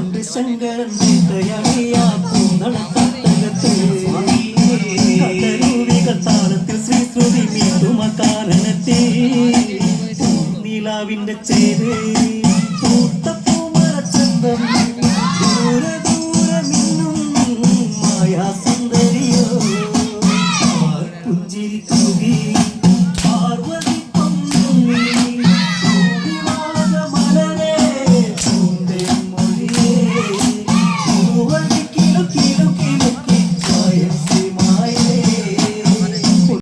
കൊണ്ട് ശങ്കരണിയാ പൂന്തളത്തകത്ത് താളത്തിൽ ശ്രീശ്രുതി മീതുമ കാരണത്തെ നിലാവിന്റെ ചേരേ.